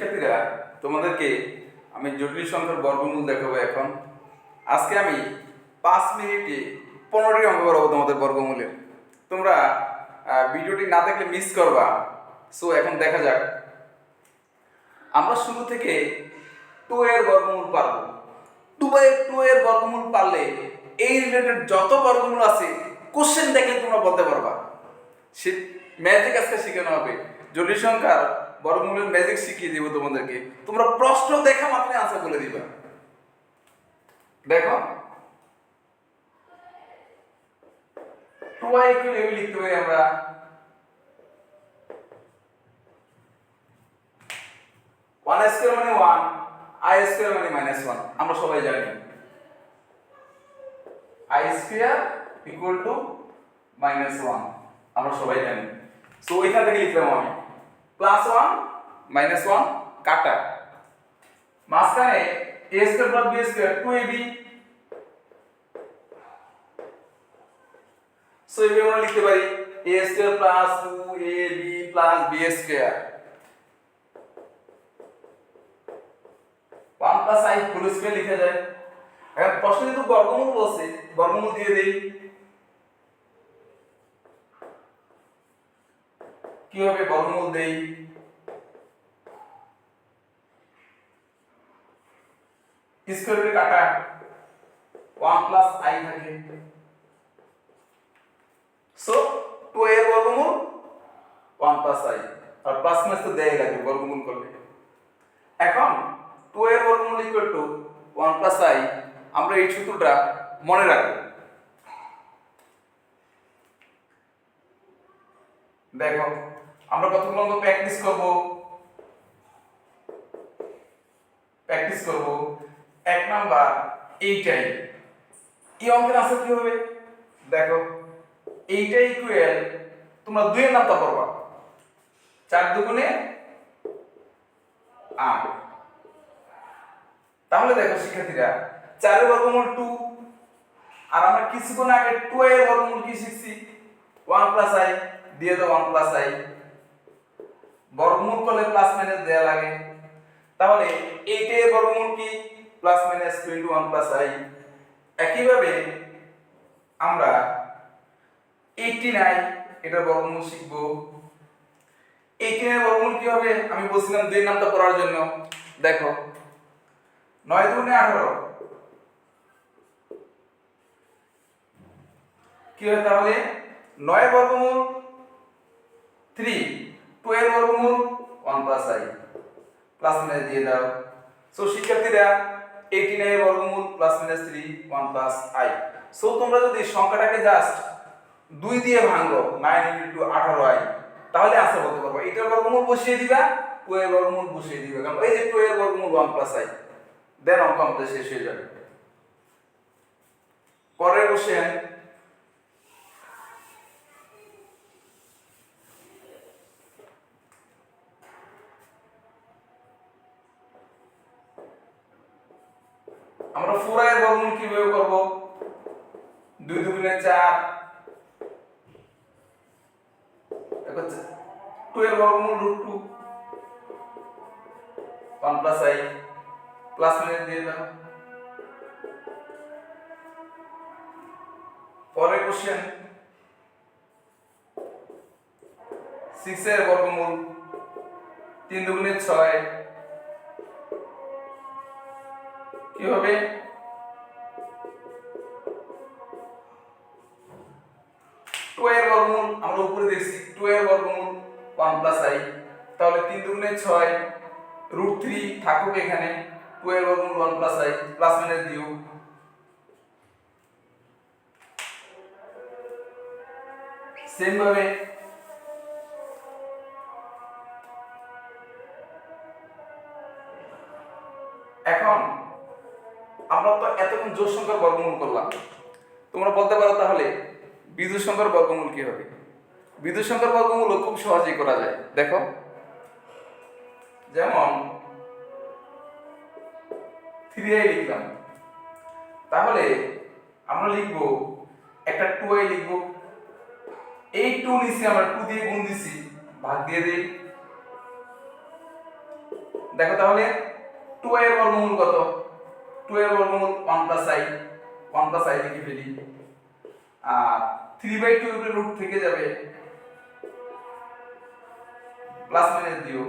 শিক্ষার্থীরা, তোমাদেরকে আমি জটিল সংখ্যার বর্গমূল দেখাবো এখন। আজকে আমি পাঁচ মিনিটে পনেরোটি অঙ্ক করাবো তোমাদের বর্গমূলের তোমরা ভিডিওটি না দেখলে মিস করবা। সো এখন দেখা যাক। আমরা শুরু থেকে টু এর বর্গমূল পারব। টু বাই টু এর বর্গমূল পারলে এই রিলেটেড যত বর্গমূল আছে কোশ্চেন দেখলে তোমরা বলতে পারবা। সে ম্যাজিক আজকে শেখানো হবে। জটিল সংখ্যার বর্গমূলের ম্যাজিক শিখিয়ে দিব তোমাদেরকে। তোমরা প্রশ্ন দেখা মাত্রই আনসার বলে দিবা। দেখো। টু আই এভাবে লিখতে পারি আমরা। ওয়ান স্কোয়ার মানে ওয়ান আই স্কোয়ার মানে মাইনাস ওয়ান আমরা সবাই জানি। I square equal to minus one আমরা সবাই জানি। সো ওইখান থেকে লিখলাম আমি। প্লাস ওয়ান মাইনাস ওয়ান কাটা। মাঝখানে A square plus B square two A B so এভাবে আমরা লিখতে পারি A square plus two A B plus B square one plus I whole square লিখা যায়। এখন প্রশ্ন কিন্তু বর্গমূল বলছে, বর্গমূল দিয়ে দেই। কীভাবে বর্গমূল দেই? স্কোয়ারের কাটা ওয়ান প্লাস আই থাকে। সো টু এর বর্গমূল ওয়ান প্লাস আই। আর প্লাস মাইনাস তো লাগে বর্গমূল করলে। এখন টু এর বর্গমূল equal to one plus I আমরা এই সূত্রটা মনে রাখব। দেখো আমরা অঙ্ক প্র্যাকটিস করব। প্র্যাকটিস করব। এক নাম্বার, এইটাই। এই অঙ্কের আনসার কি হবে? দেখো, এইটাই ইকুয়াল তোমরা দুইয়ের নামটা করবা চার দুগুণে আট। তাহলে দেখো, শিক্ষার্থীরা, চারের বর্গমূল টু আর আমরা কিছুক্ষণ আগে টু এর বর্গমূল কি শিখছি? ওয়ান প্লাস আই দিয়ে দাও ওয়ান প্লাস আই বর্গমূল করলে প্লাস মাইনাস দেয়া লাগে। তাহলে এইট এর বর্গমূল কি? Plus minus twenty one plus I একইভাবে আমরা এইটটি নাই এটার বর্গমূল শিখব। এইটিনের বর্গমূল কি হবে? আমি বলছিলাম দুই নামটা পড়ার জন্য। দেখো, নয় দুগুণে আঠারো। কি হয় তাহলে? নয় বর্গমূল থ্রি টু এর বর্গমূল one plus I plus minus দিয়ে দাও। সো শিক্ষার্থীরা এইটি নাইন বর্গমূল plus minus three one plus I so তোমরা যদি সংখ্যাটাকে জাস্ট দুই দিয়ে ভাঙো নাইন ইন্টু আঠারো তাহলে আনসার বলতে পারব। এটার বর্গমূল বসিয়ে দিবা টু এর বর্গমূল বসিয়ে দিবে। কারণ এই যে টু এর বর্গমূল ওয়ান প্লাস আই দেন অঙ্ক আমাদের শেষ হয়ে যাবে। পরের কোশ্চেন আমরা ফোর এর বর্গমূল কীভাবে করব দুই দুগুণে চার দেখো টু এর বর্গমূল root two one plus I plus minus দিয়ে দাও। পরের কোশ্চেন সিক্স এর বর্গমূল তিন দুগুণে ছয়। কি হবে? টু এর বর্গমূল, আমরা উপরে দেখছি এর বর্গমূল রুট থাকুক এখানে এর বর্গমূল প্লাস মাইনাস দিও সেম ভাবে এখন আমরা তো এতক্ষণ জোর সংখ্যার বর্গমূল করলাম। তোমরা বলতে পারো তাহলে সংখ্যার বর্গমূল কি হবে? সংখ্যার বর্গমূল খুব সহজেই করা যায়। দেখো। যেমন থ্রি আই লিখলাম। তাহলে আমরা লিখব, একটা টু আই লিখব। এই টু নিছি আমরা টু দিয়ে গুণ দিছি, ভাগ দিয়ে দিই। দেখো তাহলে টু আই এর বর্গমূল কত? টু এর বর্গমূল one plus i one plus i লিখে ফেলি। আর থ্রি বাই টু এর রুট থেকে যাবে। প্লাস মাইনাস দিও।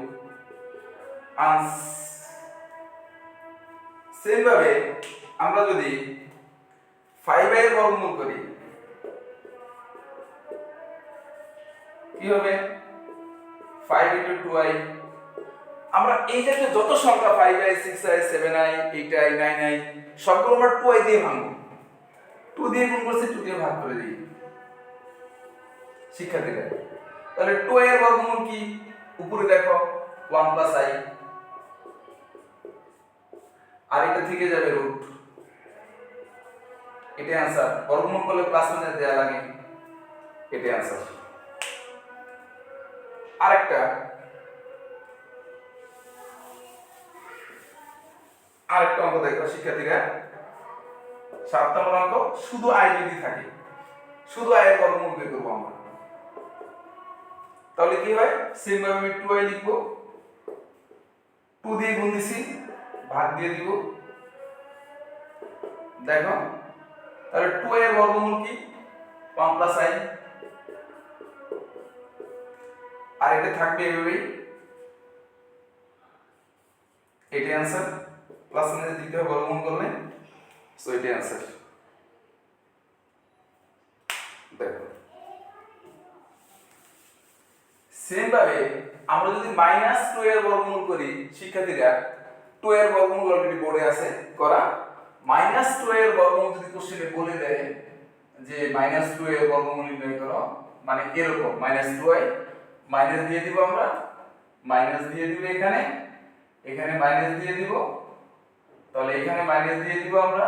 আনস সেম ভাবে আমরা যদি ফাইভ এর বর্গমূল করি, কি হবে? ফাইভ ইন্টু টু আই আমরা এই জাতীয় যত সংখ্যা five i six i seven i eight i nine i সবগুলো আমরা টু আই দিয়ে ভাঙবো। টু দিয়ে গুণ করছি টু দিয়ে ভাগ করে দিই। শিক্ষার্থীরা তাহলে টু এর বর্গমূল কি? উপরে দেখো ওয়ান প্লাস আই আর এটা থেকে যাবে রুট আনসার বর্গমূল করলে প্লাস দেয়া লাগে। আনসার আরেকটা। আরেকটা অঙ্ক দেখো, শিক্ষার্থীরা। সাত নম্বর অঙ্ক, শুধু আয় যদি থাকে, শুধু আয়ের বর্গমূল বের করব আমরা। তাহলে কি হয়? সেম ভাবে আমি টু আই লিখব। টু দিয়ে গুণ দিছি, ভাগ দিয়ে দিব। দেখো, তাহলে টু এর বর্গমূল কি? ওয়ান প্লাস আই আর এটা থাকবে এভাবেই। এটাই অ্যান্সার প্লাস দিতে হবে বর্গমূল করলে। সো এটাই অ্যান্সার দেখো সেম ভাবে আমরা যদি মাইনাস টু এর বর্গমূল করি, শিক্ষার্থীরা টু এর বর্গমূল অলরেডি বোর্ডে আছে, করা। মাইনাস টু এর বর্গমূল যদি কোশ্চেনে বলে দেয় যে মাইনাস টু এর বর্গমূল নির্ণয় করো মানে এরকম মাইনাস টু আই মাইনাস দিয়ে দিব আমরা মাইনাস দিয়ে দিব এখানে এখানে মাইনাস দিয়ে দিব, তাহলে এখানে মাইনাস দিয়ে দিব আমরা,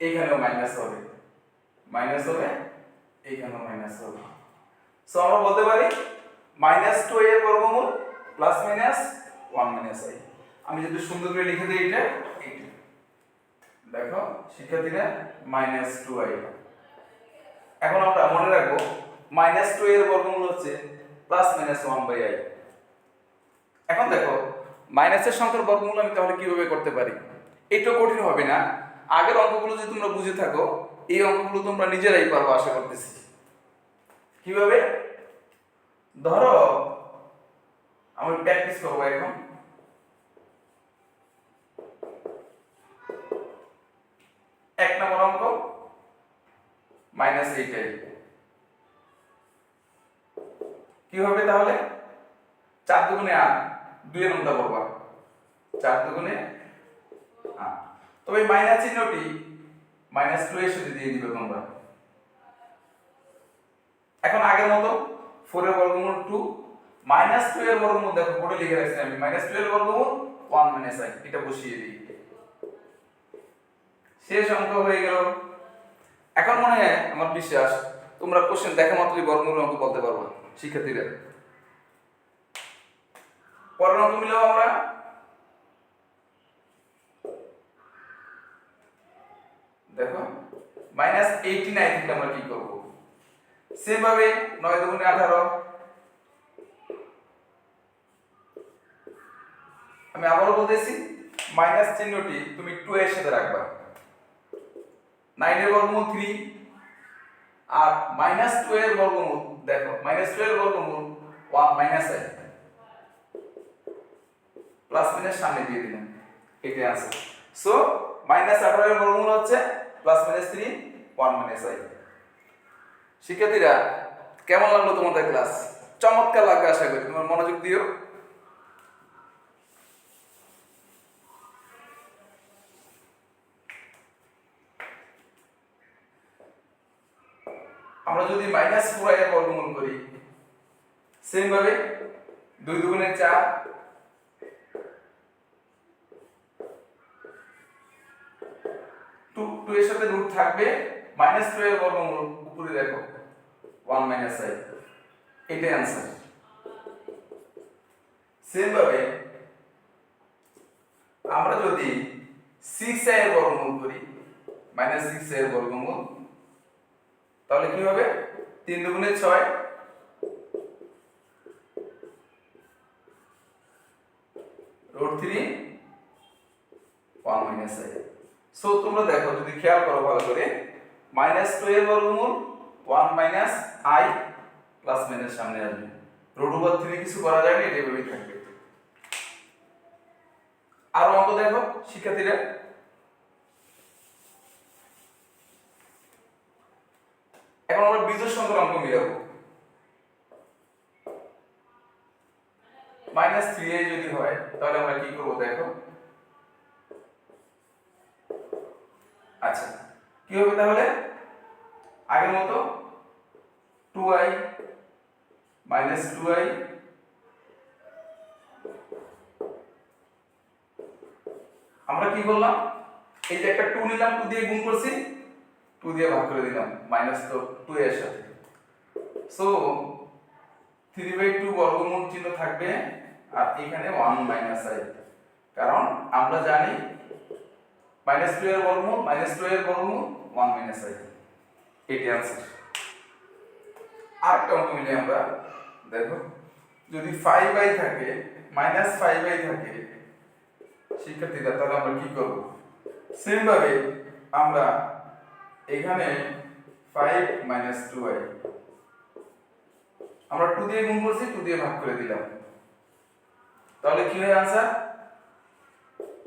এখানেও মাইনাস হবে মাইনাস হবে এইখানেও মাইনাস হবে। সো আমরা বলতে পারি মাইনাস টু এর বর্গমূল plus minus one minus i আমি যদি সুন্দর করে লিখে দিই এটা, এইটা। দেখো, শিক্ষার্থীরা মাইনাস টু আই এখন আমরা মনে রাখব মাইনাস টু এর বর্গমূল হচ্ছে plus minus one by i এখন দেখো মাইনাসের সংখ্যার বর্গমূল আমি তাহলে কীভাবে করতে পারি? এটা কঠিন হবে না। আগের অঙ্কগুলো যদি তোমরা বুঝে থাকো, এই অঙ্কগুলো তোমরা নিজেরাই পারব আশা করতেছি। কীভাবে? ধরো, আমি প্র্যাকটিস করব এখন। এক নম্বর অঙ্ক মাইনাস এইট আই কি হবে তাহলে? চার দুগুণে আট দুই নম্বর করবা চার দুগুণে তবে মাইনাস চিহ্নটি মাইনাস টু এর সাথে দিয়ে দিবে তোমরা। এখন আগের মতো ফোর এর বর্গমূল টু, মাইনাস টু এর বর্গমূল, দেখো বোর্ডে লিখে রাখছি আমি, মাইনাস এর বর্গমূল ওয়ান আই এটা বসিয়ে দিই। শেষ অঙ্ক হয়ে গেল। এখন মনে হয় আমার বিশ্বাস, তোমরা কোশ্চেন দেখা মাত্রই বর্গমূল অঙ্ক বলতে পারব, শিক্ষার্থীরা। পরের অঙ্ক মিলাবো আমরা। দেখো মাইনাস এইটি নাইন আমরা কি করব? সেম ভাবে নয় দুগুণে আঠারো। আমি আবারও বলতেছি, মাইনাস চিহ্নটি তুমি টু এর সাথে রাখবা। নাইনের বর্গমূল থ্রি আর মাইনাস টু এর বর্গমূল, দেখো মাইনাস টু এর বর্গমূল one minus i plus minus সামনে দিয়ে দিলাম, এটাই আছে সো মাইনাস আঠারো এর বর্গমূল হচ্ছে plus minus three one minus i শিক্ষার্থীরা, কেমন লাগল তোমাদের ক্লাস চমৎকার লাগবে আশা করি। তোমার মনোযোগ দিও। আমরা যদি মাইনাস ফোর এর বর্গমূল করি সেম ভাবে দুই দুগুণে চার টু টু এর সাথে রুট থাকবে মাইনাস টু এর বর্গমূল উপরে দেখো ওয়ান মাইনাস আই এটাই অ্যান্সার সেম ভাবে আমরা যদি সিক্স এর বর্গমূল করি মাইনাস সিক্স এর বর্গমূল, তাহলে কি হবে? তিন দুগুণে ছয় root three one minus i so তোমরা দেখো, যদি খেয়াল করো ভালো করে মাইনাস টু বর্গমূল one minus i plus minus সামনে আসবে। রুট ওভার থ্রি কিছু করা না এটা এভাবেই থাকবে। আরও অঙ্ক দেখো, শিক্ষার্থীরা। এখন আমরা বিজোড় সংখ্যার অঙ্ক মিলাবো। মাইনাস থ্রি এ যদি হয়, তাহলে আমরা কি করব দেখো? আচ্ছা কি হবে তাহলে? আগের মতো two i minus two i আমরা কি করলাম? এই যে একটা টু নিলাম টু দিয়ে গুণ করছি টু দিয়ে ভাগ করে দিলাম মাইনাস তো টু এর সাথে। সো থ্রি বাই টু বর্গমূল চিহ্ন থাকবে, আর এখানে ওয়ান মাইনাস আই কারণ আমরা জানি মাইনাস টু এর বর্গমূল মাইনাস টু এর বর্গমূল ওয়ান মাইনাস আই এটি আনসার আরেকটা অঙ্ক মিলে আমরা দেখো, যদি ফাইভ আই থাকে মাইনাস ফাইভ আই থাকে, শিক্ষার্থীরা, তাহলে আমরা কি করব? সেম ভাবে আমরা এখানে ফাইভ মাইনাস টু আই আমরা টু দিয়ে গুণ করছি টু দিয়ে ভাগ করে দিলাম। তাহলে কি হয় answer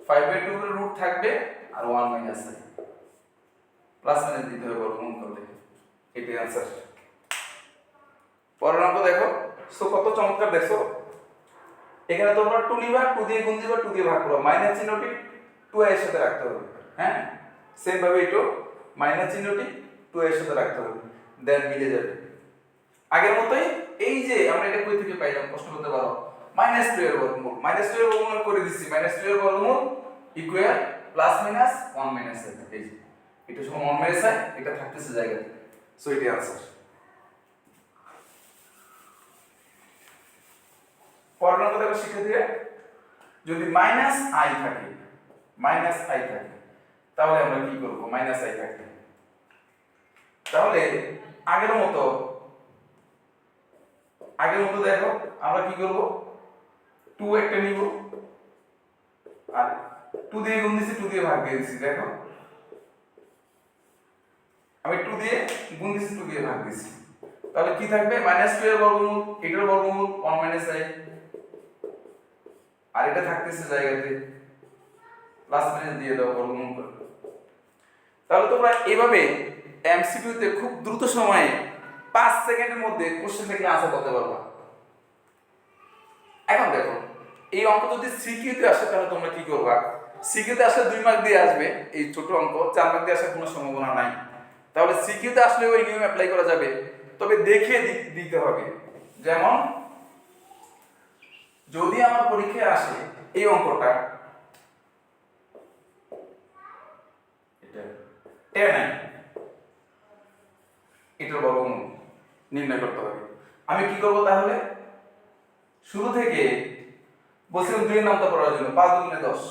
five by two root থাকবে আর one minus i plus minus দিতে হবে বর্গমূল করলে এটাই আনসার পরের অঙ্ক দেখো। সো কত চমৎকার দেখছ? এখানে তোমরা টু নিবা টু দিয়ে গুণ দিবা টু দিয়ে ভাগ করো মাইনাস চিহ্নটি টু এর সাথে রাখতে হবে। হ্যাঁ? সেম ভাবে এটো মাইনাস চিহ্নটি টু এর সাথে রাখতে হবে। দেন মিলে যাবে। আগের মতোই এই যে আমরা এটা কই থেকে পাইলাম? প্রশ্ন করতে পারো। মাইনাস টু এর বর্গমূল। মাইনাস টু এর বর্গমূল করে দিচ্ছি। মাইনাস টু এর বর্গমূল equal plus minus one minus এই যে। এটা সমান ওয়ান মাইনাস এটা থাকতেছে জায়গাতে। সো এটাই আনসার পরের অঙ্ক দেখো শিক্ষার্থীরা, যদি মাইনাস আই থাকে মাইনাস আই থাকে, তাহলে আমরা কি করব? মাইনাস আই থাকে তাহলে, আগের মতো আগের মতো দেখো, আমরা কি করব? টু একটা নিব। আর টু দিয়ে গুণ দিছি টু দিয়ে ভাগ দিয়ে দিছি, দেখো। আমি টু দিয়ে গুণ দিছি টু দিয়ে ভাগ দিছি। তাহলে কি থাকবে? মাইনাস টু এর বর্গমূল এটার বর্গমূল ওয়ান মাইনাস আই আর এটা থাকতেছে জায়গাতে। প্লাস মাইনাস দিয়ে দাও বর্গমূল করে। তাহলে তোমরা এভাবে এমসিকিউতে খুব দ্রুত সময়ে পাঁচ সেকেন্ডের মধ্যে কোশ্চেন থেকে আনসার করতে পারবা। এখন দেখো, এই অঙ্ক যদি সিকিউতে আসে, তাহলে তোমরা কি করবা? সিকিউতে আসলে দুই মার্ক দিয়ে আসবে, এই ছোট অঙ্ক। চার মার্ক দিয়ে আসার কোনো সম্ভাবনা নাই। তাহলে সিকিউতে আসলে ওই নিয়ম অ্যাপ্লাই করা যাবে। তবে দেখে দিতে হবে। যেমন, যদি আমার পরীক্ষায় আসে এই অঙ্কটা এটার বর্গমূল নির্ণয় করতে হবে। আমি কি করব তাহলে? শুরু থেকে বলছিলাম দুই নামটা পড়ার জন্য, পাঁচ দুগুণে দশ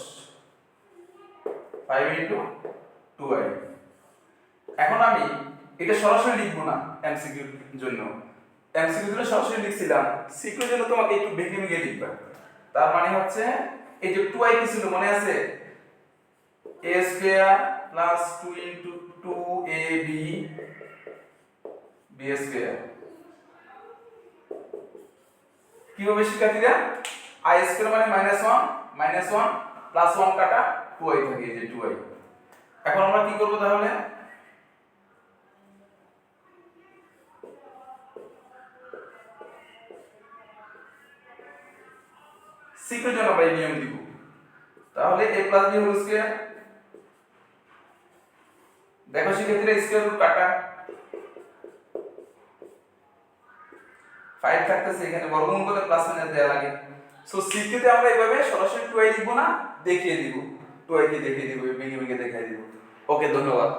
ফাইভ ইন্টু টু আই এখন আমি এটা সরাসরি লিখব না এমসিকিউর জন্য। এমসিকিউর জন্য সরাসরি লিখছিলাম সিকিউর জন্য তোমাকে একটু ভেঙে ভেঙে লিখবা। তার মানে হচ্ছে, এই যে টু আই ছিল, মনে আছে? A square plus two into two a b b কি হবে শিক্ষার্থীরা? আই স্কোয়ার মানে minus one minus one plus one কাটা টু আই থাকে এই যে টু আই এখন আমরা কি করব তাহলে? সিকের জন্য আমরা এই নিয়ম দিব। তাহলে a plus b whole square দেখো শিক্ষার্থীরা স্কয়ার রুট কাটা। 5 থাকতেছে, এখানে বর্গমূল করলে প্লাস মাইনাস দেয়া লাগে। সো সিকিউতে আমরা এইভাবে সরাসরি 2i লিখব না, দেখিয়ে দিব। 2i কে দেখিয়ে দিব ভেঙে ভেঙে দেখাই দিব। ওকে ধন্যবাদ।